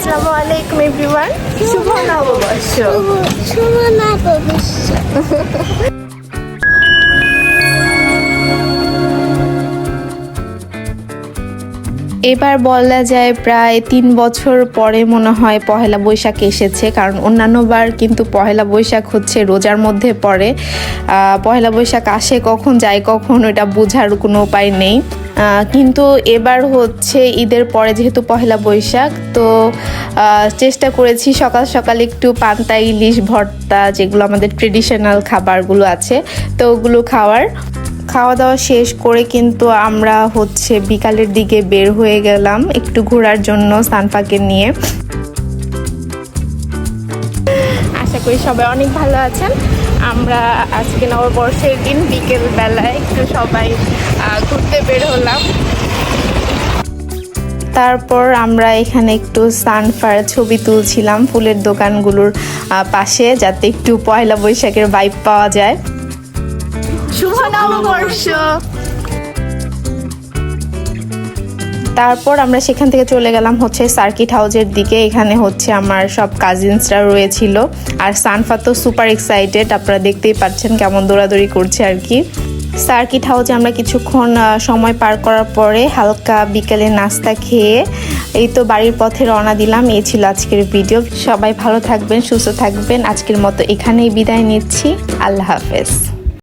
আসসালামু আলাইকুম, এভরিওয়ান। শুভ নববর্ষ। শুভ নববর্ষ এবার বলা যায় প্রায় তিন বছর পরে মনে হয় পহেলা বৈশাখ এসেছে, কারণ অন্যান্যবার কিন্তু পহেলা বৈশাখ হচ্ছে রোজার মধ্যে পড়ে। পহেলা বৈশাখ আসে কখন, যায় কখন ওটা বোঝার কোনো উপায় নেই। কিন্তু এবার হচ্ছে ঈদের পরে যেহেতু পহেলা বৈশাখ, তো চেষ্টা করেছি সকাল সকাল একটু পান্তা, ইলিশ, ভর্তা যেগুলো আমাদের ট্রেডিশনাল খাবারগুলো আছে, তো ওগুলো খাওয়ার। খাওয়া দাওয়া শেষ করে কিন্তু আমরা হচ্ছে বিকালের দিকে বের হয়ে গেলাম একটু ঘোরার জন্য সানপাকে নিয়ে। আশা করি সবাই অনেক ভালো আছেন। আমরা আজকে নববর্ষের দিন বিকেল বেলায় একটু সবাই ঘুরতে বের হলাম। তারপর আমরা এখানে একটু সানফার ছবি তুলছিলাম ফুলের দোকানগুলোর পাশে, যাতে একটু পয়লা বৈশাখের বাইপ পাওয়া যায়। শুভ নববর্ষ! তারপর আমরা সেখান থেকে চলে গেলাম হচ্ছে সার্কিট হাউজের দিকে। এখানে হচ্ছে আমার সব কাজিনসরা রয়েছিল। আর সানফা তো সুপার এক্সাইটেড আপনারা দেখতেই পাচ্ছেন কেমন দৌড়াদৌড়ি করছে আর কি। সার্কিট হাউসে আমরা কিছুক্ষণ সময় পার করার পরে হালকা বিকেলে নাস্তা খেয়ে এই তো বাড়ির পথে রওনা দিলাম। এই ছিল আজকের ভিডিও সবাই ভালো থাকবেন, সুস্থ থাকবেন। আজকের মতো এখানেই বিদায় নিচ্ছি। আল্লাহ হাফেজ।